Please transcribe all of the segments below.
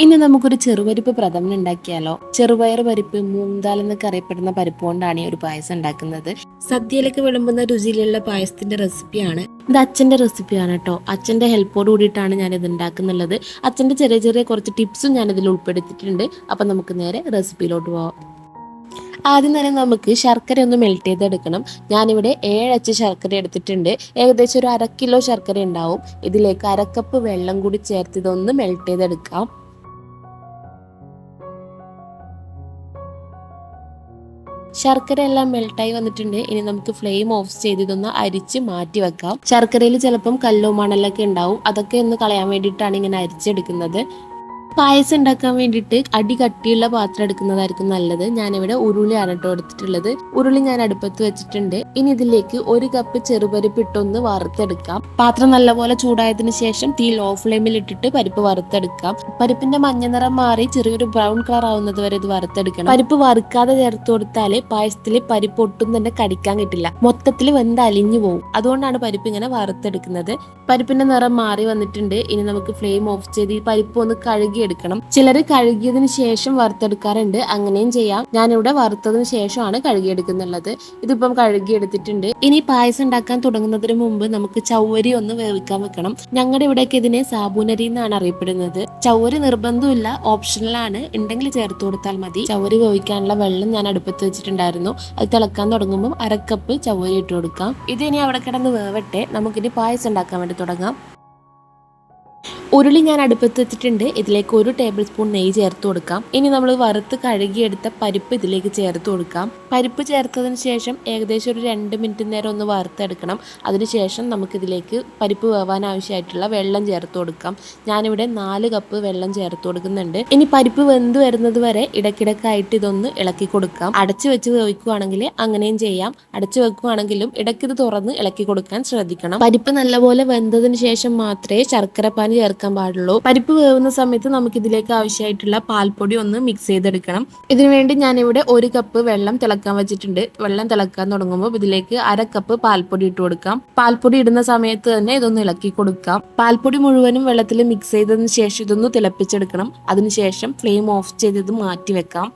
ഇനി നമുക്കൊരു ചെറുപരിപ്പ് പ്രഥമൻ ഉണ്ടാക്കിയാലോ? ചെറുപയർ പരിപ്പ് മൂന്നാൽ എന്നൊക്കെ അറിയപ്പെടുന്ന പരിപ്പ് കൊണ്ടാണ് ഈ ഒരു പായസം ഉണ്ടാക്കുന്നത്. സദ്യയിലേക്ക് വിളമ്പുന്ന രുചിയിലുള്ള പായസത്തിന്റെ റെസിപ്പിയാണ്. ഇത് അച്ഛന്റെ റെസിപ്പിയാണ് കേട്ടോ. അച്ഛന്റെ ഹെൽപ്പോട് കൂടിയിട്ടാണ് ഞാൻ ഇത് ഉണ്ടാക്കുന്നുള്ളത്. അച്ഛന്റെ ചെറിയ ചെറിയ കുറച്ച് ടിപ്സും ഞാൻ ഇതിൽ ഉൾപ്പെടുത്തിയിട്ടുണ്ട്. അപ്പൊ നമുക്ക് നേരെ റെസിപ്പിയിലോട്ട് പോവാം. ആദ്യം തന്നെ നമുക്ക് ശർക്കര ഒന്ന് മെൽറ്റ് ചെയ്തെടുക്കണം. ഞാനിവിടെ ഏഴച്ച് ശർക്കര എടുത്തിട്ടുണ്ട്. ഏകദേശം ഒരു അര കിലോ ശർക്കര ഉണ്ടാവും. ഇതിലേക്ക് അരക്കപ്പ് വെള്ളം കൂടി ചേർത്ത് ഇതൊന്ന് മെൽറ്റ് ചെയ്തെടുക്കാം. ശർക്കര എല്ലാം മെൽട്ടായി വന്നിട്ടുണ്ട്. ഇനി നമുക്ക് ഫ്ലെയിം ഓഫ് ചെയ്ത് ഇതൊന്ന് അരിച്ച് മാറ്റി വെക്കാം. ശർക്കരയിൽ ചിലപ്പം കല്ലോ മണലൊക്കെ ഉണ്ടാവും. അതൊക്കെ ഒന്ന് കളയാൻ വേണ്ടിയിട്ടാണ് ഇങ്ങനെ അരിച്ചെടുക്കുന്നത്. പായസം ഉണ്ടാക്കാൻ വേണ്ടിയിട്ട് അടി കട്ടിയുള്ള പാത്രം എടുക്കുന്നതായിരിക്കും നല്ലത്. ഞാനിവിടെ ഉരുളി കേട്ടോ എടുത്തിട്ടുള്ളത്. ഉരുളി ഞാൻ അടുപ്പത്ത് വെച്ചിട്ടുണ്ട്. ഇനി ഇതിലേക്ക് ഒരു കപ്പ് ചെറുപരിപ്പ് ഇട്ടൊന്ന് വറുത്തെടുക്കാം. പാത്രം നല്ലപോലെ ചൂടായതിന് ശേഷം തീ ലോ ഫ്ലെയിമിൽ ഇട്ടിട്ട് പരിപ്പ് വറുത്തെടുക്കാം. പരിപ്പിന്റെ മഞ്ഞ നിറം മാറി ചെറിയൊരു ബ്രൗൺ കളർ ആവുന്നത് വരെ ഇത് വറുത്തെടുക്കണം. പരിപ്പ് വറുക്കാതെ ചേർത്ത് കൊടുത്താൽ പായസത്തിൽ പരിപ്പ് ഒട്ടും തന്നെ കടിക്കാൻ കിട്ടില്ല. മൊത്തത്തിൽ വെന്ത് അലിഞ്ഞു പോകും അതുകൊണ്ടാണ് പരിപ്പ് ഇങ്ങനെ വറുത്തെടുക്കുന്നത്. പരിപ്പിന്റെ നിറം മാറി വന്നിട്ടുണ്ട്. ഇനി നമുക്ക് ഫ്ലെയിം ഓഫ് ചെയ്ത് ഈ പരിപ്പ് ഒന്ന് കഴുകി കഴുകിയെടുക്കണം. ചിലർ കഴുകിയതിന് ശേഷം വറുത്തെടുക്കാറുണ്ട്. അങ്ങനെയും ചെയ്യാം. ഞാനിവിടെ വറുത്തതിന് ശേഷമാണ് കഴുകിയെടുക്കുന്നുള്ളത്. ഇതിപ്പം കഴുകിയെടുത്തിട്ടുണ്ട്. ഇനി പായസം ഉണ്ടാക്കാൻ തുടങ്ങുന്നതിന് മുമ്പ് നമുക്ക് ചൗവരി ഒന്ന് വേവിക്കാൻ വെക്കണം. ഞങ്ങളുടെ ഇവിടേക്ക് ഇതിനെ സാബൂനരി എന്നാണ് അറിയപ്പെടുന്നത്. ചൗവരി നിർബന്ധമില്ല ഓപ്ഷണലാണ് ഉണ്ടെങ്കിൽ ചേർത്ത് കൊടുത്താൽ മതി. ചൗവരി വേവിക്കാനുള്ള വെള്ളം ഞാൻ അടുപ്പത്ത് വെച്ചിട്ടുണ്ടായിരുന്നു. അത് തിളക്കാൻ തുടങ്ങുമ്പോൾ അരക്കപ്പ് ചൗവരി ഇട്ട് കൊടുക്കാം. ഇത് ഇനി അവിടെ കിടന്ന് വേവട്ടെ. നമുക്കിനി പായസം ഉണ്ടാക്കാൻ വേണ്ടി തുടങ്ങാം. ഉരുളി ഞാൻ അടുപ്പത്ത് വെച്ചിട്ടുണ്ട് ഇതിലേക്ക് ഒരു ടേബിൾ സ്പൂൺ നെയ്യ് ചേർത്ത് കൊടുക്കാം. ഇനി നമ്മൾ വറുത്ത് കഴുകിയെടുത്ത പരിപ്പ് ഇതിലേക്ക് ചേർത്ത് കൊടുക്കാം. പരിപ്പ് ചേർത്തതിന് ശേഷം ഏകദേശം ഒരു രണ്ട് മിനിറ്റ് നേരം ഒന്ന് വറുത്തെടുക്കണം. അതിനുശേഷം നമുക്കിതിലേക്ക് പരിപ്പ് വേവാൻ ആവശ്യമായിട്ടുള്ള വെള്ളം ചേർത്ത് കൊടുക്കാം. ഞാനിവിടെ നാല് കപ്പ് വെള്ളം ചേർത്ത് കൊടുക്കുന്നുണ്ട്. ഇനി പരിപ്പ് വെന്ത് വരുന്നത് വരെ ഇടയ്ക്കിടക്കായിട്ട് ഇതൊന്ന് ഇളക്കി കൊടുക്കാം. അടച്ചു വെച്ച് വേവിക്കുവാണെങ്കിൽ അങ്ങനെയും ചെയ്യാം. അടച്ചു വെക്കുവാണെങ്കിലും ഇടയ്ക്കിത് തുറന്ന് ഇളക്കി കൊടുക്കാൻ ശ്രദ്ധിക്കണം. പരിപ്പ് നല്ലപോലെ വെന്തതിന് ശേഷം മാത്രമേ ശർക്കര പാനി ചേർക്കാൻ പാടുള്ളൂ. പരിപ്പ് വേവുന്ന സമയത്ത് നമുക്ക് ഇതിലേക്ക് ആവശ്യമായിട്ടുള്ള പാൽപ്പൊടി ഒന്ന് മിക്സ് ചെയ്തെടുക്കണം. ഇതിനുവേണ്ടി ഞാനിവിടെ ഒരു കപ്പ് വെള്ളം തിളക്കാൻ വെച്ചിട്ടുണ്ട്. വെള്ളം തിളക്കാൻ തുടങ്ങുമ്പോൾ ഇതിലേക്ക് അര കപ്പ് പാൽപ്പൊടി ഇട്ട് കൊടുക്കാം. പാൽപ്പൊടി ഇടുന്ന സമയത്ത് തന്നെ ഇതൊന്ന് ഇളക്കി കൊടുക്കാം. പാൽപ്പൊടി മുഴുവനും വെള്ളത്തിൽ മിക്സ് ചെയ്തതിന് ശേഷം ഇതൊന്ന് തിളപ്പിച്ചെടുക്കണം. അതിനുശേഷം ഫ്ലെയിം ഓഫ് ചെയ്ത് ഇത് മാറ്റി വെക്കാം.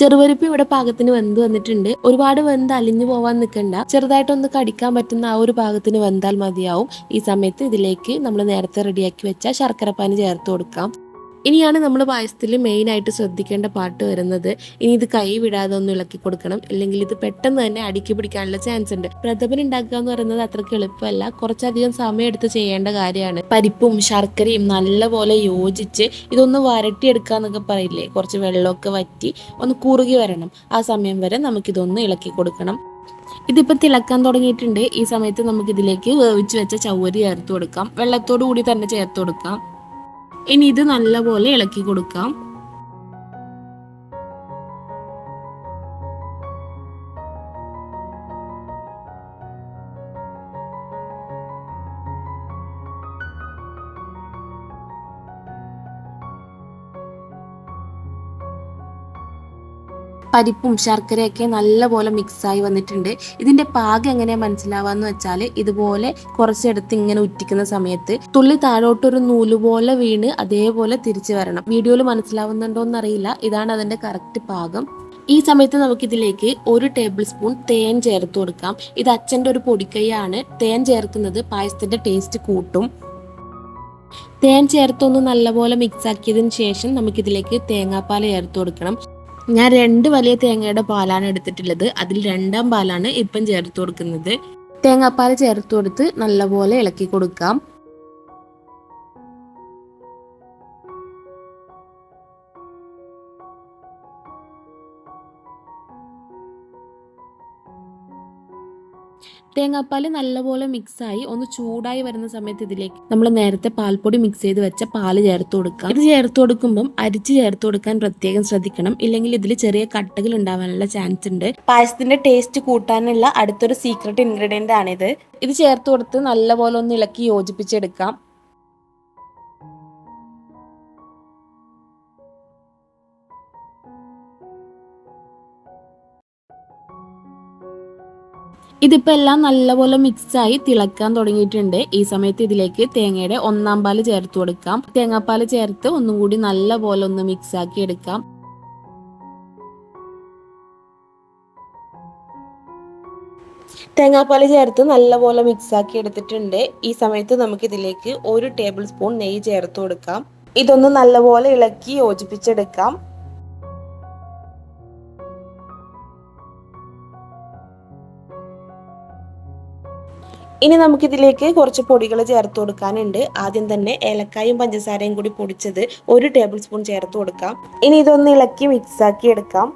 ചെറുപരിപ്പ് ഇവിടെ പാകത്തിന് വെന്ത് വന്നിട്ടുണ്ട്. ഒരുപാട് വെന്ത് അലിഞ്ഞു പോവാൻ നിൽക്കണ്ട ചെറുതായിട്ടൊന്ന് കടിക്കാൻ പറ്റുന്ന ആ ഒരു പാകത്തിന് വെന്താൽ മതിയാവും. ഈ സമയത്ത് ഇതിലേക്ക് നമ്മൾ നേരത്തെ റെഡിയാക്കി വെച്ച ശർക്കരപ്പാനി ചേർത്ത് കൊടുക്കാം. ഇനിയാണ് നമ്മൾ പായസത്തിൽ മെയിനായിട്ട് ശ്രദ്ധിക്കേണ്ട പാട്ട് വരുന്നത്. ഇനി ഇത് കൈ വിടാതെ ഒന്ന് ഇളക്കി കൊടുക്കണം. അല്ലെങ്കിൽ ഇത് പെട്ടെന്ന് തന്നെ അടുക്കി പിടിക്കാനുള്ള ചാൻസ് ഉണ്ട്. പ്രഥമൻ ഉണ്ടാക്കുക എന്ന് പറയുന്നത് അത്രയ്ക്ക് എളുപ്പമല്ല. കുറച്ചധികം സമയം എടുത്ത് ചെയ്യേണ്ട കാര്യമാണ്. പരിപ്പും ശർക്കരയും നല്ലപോലെ യോജിച്ച് ഇതൊന്ന് വരട്ടിയെടുക്കുക എന്നൊക്കെ പറയില്ലേ? കുറച്ച് വെള്ളമൊക്കെ വറ്റി ഒന്ന് കുറുകി വരണം. ആ സമയം വരെ നമുക്കിതൊന്ന് ഇളക്കി കൊടുക്കണം. ഇതിപ്പോൾ തിളക്കാൻ തുടങ്ങിയിട്ടുണ്ട്. ഈ സമയത്ത് നമുക്ക് ഇതിലേക്ക് വേവിച്ച് വെച്ച ചവ്വരി ചേർത്ത് കൊടുക്കാം. വെള്ളത്തോടു കൂടി തന്നെ ചേർത്ത് കൊടുക്കാം. ഇനി ഇത് നല്ലപോലെ ഇളക്കി കൊടുക്കാം. പരിപ്പും ശർക്കരയൊക്കെ നല്ലപോലെ മിക്സായി വന്നിട്ടുണ്ട്. ഇതിന്റെ പാകം എങ്ങനെയാ മനസ്സിലാവാന്ന് വെച്ചാൽ ഇതുപോലെ കുറച്ചെടുത്ത് ഇങ്ങനെ ഉറ്റിക്കുന്ന സമയത്ത് തുള്ളി താഴോട്ടൊരു നൂൽ പോലെ വീണ് അതേപോലെ തിരിച്ചു വരണം. വീഡിയോയിൽ മനസ്സിലാവുന്നുണ്ടോ എന്നറിയില്ല. ഇതാണ് അതിന്റെ കറക്റ്റ് പാകം. ഈ സമയത്ത് നമുക്കിതിലേക്ക് ഒരു ടേബിൾ സ്പൂൺ തേൻ ചേർത്ത് കൊടുക്കാം. ഇത് അച്ഛന്റെ ഒരു പൊടിക്കൈയാണ്. തേൻ ചേർക്കുന്നത് പായസത്തിന്റെ ടേസ്റ്റ് കൂട്ടും. തേൻ ചേർത്തൊന്ന് നല്ലപോലെ മിക്സ് ആക്കിയതിന് ശേഷം നമുക്കിതിലേക്ക് തേങ്ങാപ്പാൽ ചേർത്ത് കൊടുക്കണം. ഞാൻ രണ്ട് വലിയ തേങ്ങയുടെ പാലാണ് എടുത്തിട്ടുള്ളത്. അതിൽ രണ്ടാം പാലാണ് ഇപ്പം ചേർത്ത് കൊടുക്കുന്നത്. തേങ്ങാപ്പാൽ ചേർത്ത് കൊടുത്ത് നല്ലപോലെ ഇളക്കി കൊടുക്കാം. തേങ്ങാപ്പാൽ നല്ലപോലെ മിക്സായി ഒന്ന് ചൂടായി വരുന്ന സമയത്ത് ഇതിലേക്ക് നമ്മൾ നേരത്തെ പാൽപ്പൊടി മിക്സ് ചെയ്ത് വെച്ച പാൽ ചേർത്ത് കൊടുക്കാം. ഇത് ചേർത്ത് കൊടുക്കുമ്പം അരിച്ച് ചേർത്ത് കൊടുക്കാൻ പ്രത്യേകം ശ്രദ്ധിക്കണം. ഇല്ലെങ്കിൽ ഇതിൽ ചെറിയ കട്ടകൾ ഉണ്ടാവാനുള്ള ചാൻസ് ഉണ്ട്. പായസത്തിന്റെ ടേസ്റ്റ് കൂട്ടാനുള്ള അടുത്തൊരു സീക്രട്ട് ഇൻഗ്രീഡിയന്റ് ആണിത്. ഇത് ചേർത്ത് കൊടുത്ത് നല്ലപോലെ ഒന്ന് ഇളക്കി യോജിപ്പിച്ചെടുക്കാം. ഇതിപ്പോൾ എല്ലാം നല്ലപോലെ മിക്സായി തിളക്കാൻ തുടങ്ങിയിട്ടുണ്ട്. ഈ സമയത്ത് ഇതിലേക്ക് തേങ്ങയുടെ ഒന്നാം പാൽ ചേർത്ത് കൊടുക്കാം. തേങ്ങാപ്പാൽ ചേർത്ത് ഒന്നും കൂടി നല്ലപോലെ ഒന്ന് മിക്സ് ആക്കി എടുക്കാം. തേങ്ങാപ്പാൽ ചേർത്ത് നല്ലപോലെ മിക്സ് ആക്കി എടുത്തിട്ടുണ്ട്. ഈ സമയത്ത് നമുക്ക് ഇതിലേക്ക് ഒരു ടേബിൾ സ്പൂൺ നെയ്യ് ചേർത്ത് കൊടുക്കാം. ഇതൊന്ന് നല്ലപോലെ ഇളക്കി യോജിപ്പിച്ചെടുക്കാം. ഇനി നമുക്കിതിലേക്ക് കുറച്ച് പൊടികൾ ചേർത്ത് കൊടുക്കാനുണ്ട്. ആദ്യം തന്നെ ഏലക്കായും പഞ്ചസാരയും കൂടി പൊടിച്ചത് ഒരു ടേബിൾ സ്പൂൺ ചേർത്ത് കൊടുക്കാം. ഇനി ഇതൊന്ന് ഇളക്കി മിക്സ് ആക്കി എടുക്കാം.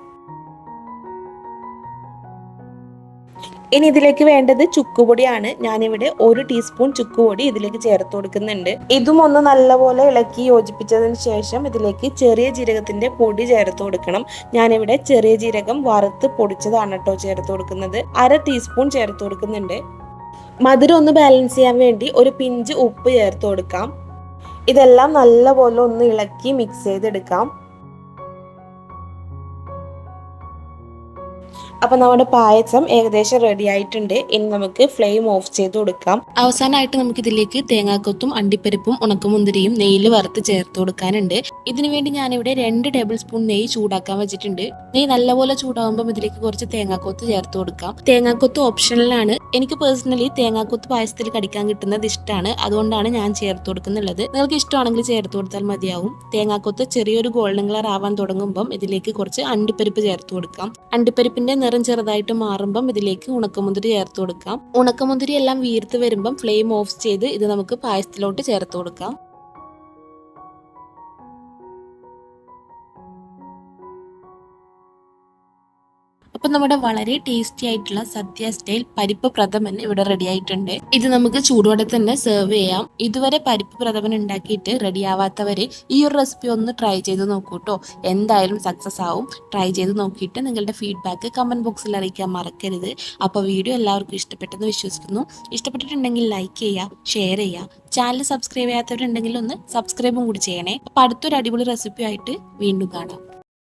ഇനി ഇതിലേക്ക് വേണ്ടത് ചുക്കുപൊടിയാണ്. ഞാനിവിടെ ഒരു ടീസ്പൂൺ ചുക്കുപൊടി ഇതിലേക്ക് ചേർത്ത് കൊടുക്കുന്നുണ്ട്. ഇതും ഒന്ന് നല്ലപോലെ ഇളക്കി യോജിപ്പിച്ചതിന് ശേഷം ഇതിലേക്ക് ചെറിയ ജീരകത്തിന്റെ പൊടി ചേർത്ത് കൊടുക്കണം. ഞാനിവിടെ ചെറിയ ജീരകം വറുത്ത് പൊടിച്ചതാണ് കേട്ടോ ചേർത്ത് കൊടുക്കുന്നത്. അര ടീസ്പൂൺ ചേർത്ത് കൊടുക്കുന്നുണ്ട്. മധുരം ഒന്ന് ബാലൻസ് ചെയ്യാൻ വേണ്ടി ഒരു പിഞ്ച് ഉപ്പ് ചേർത്ത് കൊടുക്കാം. ഇതെല്ലാം നല്ലപോലെ ഒന്ന് ഇളക്കി മിക്സ് ചെയ്തെടുക്കാം. അപ്പൊ നമ്മുടെ പായസം ഏകദേശം റെഡി ആയിട്ടുണ്ട്. ഇനി നമുക്ക് ഫ്ലെയിം ഓഫ് ചെയ്ത് കൊടുക്കാം. അവസാനമായിട്ട് നമുക്ക് ഇതിലേക്ക് തേങ്ങാക്കൊത്തും അണ്ടിപ്പരിപ്പും ഉണക്കമുന്തിരിയും നെയ്യിൽ വറുത്ത് ചേർത്ത് കൊടുക്കാനുണ്ട്. ഇതിനു വേണ്ടി ഞാനിവിടെ രണ്ട് ടേബിൾ സ്പൂൺ നെയ്യ് ചൂടാക്കാൻ വെച്ചിട്ടുണ്ട്. നെയ്യ് നല്ലപോലെ ചൂടാകുമ്പോൾ ഇതിലേക്ക് കുറച്ച് തേങ്ങാക്കൊത്ത് ചേർത്ത് കൊടുക്കാം. തേങ്ങാക്കൊത്ത് ഓപ്ഷണലാണ് എനിക്ക് പേഴ്സണലി തേങ്ങാക്കൊത്ത് പായസത്തിൽ കടിക്കാൻ കിട്ടുന്നത് ഇഷ്ടമാണ് അതുകൊണ്ടാണ് ഞാൻ ചേർത്ത് കൊടുക്കുന്നുള്ളത്. നിങ്ങൾക്ക് ഇഷ്ടമാണെങ്കിൽ ചേർത്ത് കൊടുത്താൽ മതിയാവും. തേങ്ങാക്കൊത്ത് ചെറിയൊരു ഗോൾഡൻ കളർ ആവാൻ തുടങ്ങുമ്പം ഇതിലേക്ക് കുറച്ച് അണ്ടിപ്പരിപ്പ് ചേർത്ത് കൊടുക്കാം. അണ്ടിപ്പരിപ്പിന്റെ നിറം ചെറുതായിട്ട് മാറുമ്പം ഇതിലേക്ക് ഉണക്കമുന്തിരി ചേർത്ത് കൊടുക്കാം. ഉണക്കമുന്തിരി എല്ലാം വീർത്ത് വരുമ്പം ഫ്ലെയിം ഓഫ് ചെയ്ത് ഇത് നമുക്ക് പായസത്തിലോട്ട് ചേർത്ത് കൊടുക്കാം. അപ്പം നമ്മുടെ വളരെ ടേസ്റ്റി ആയിട്ടുള്ള സദ്യ സ്റ്റൈൽ പരിപ്പ് പ്രഥമൻ ഇവിടെ റെഡി ആയിട്ടുണ്ട്. ഇത് നമുക്ക് ചൂടോടെ തന്നെ സെർവ് ചെയ്യാം. ഇതുവരെ പരിപ്പ് പ്രഥമൻ ഉണ്ടാക്കിയിട്ട് റെഡി ആവാത്തവര് ഈ ഒരു റെസിപ്പി ഒന്ന് ട്രൈ ചെയ്ത് നോക്കൂ കേട്ടോ എന്തായാലും സക്സസ് ആവും. ട്രൈ ചെയ്ത് നോക്കിയിട്ട് നിങ്ങളുടെ ഫീഡ്ബാക്ക് കമന്റ് ബോക്സിൽ അറിയിക്കാൻ മറക്കരുത്. അപ്പോൾ വീഡിയോ എല്ലാവർക്കും ഇഷ്ടപ്പെട്ടെന്ന് വിശ്വസിക്കുന്നു. ഇഷ്ടപ്പെട്ടിട്ടുണ്ടെങ്കിൽ ലൈക്ക് ചെയ്യാം ഷെയർ ചെയ്യാം. ചാനൽ സബ്സ്ക്രൈബ് ചെയ്യാത്തവരുണ്ടെങ്കിൽ ഒന്ന് സബ്സ്ക്രൈബും കൂടി ചെയ്യണേ. അപ്പോൾ അടുത്തൊരു അടിപൊളി റെസിപ്പി ആയിട്ട് വീണ്ടും കാണാം.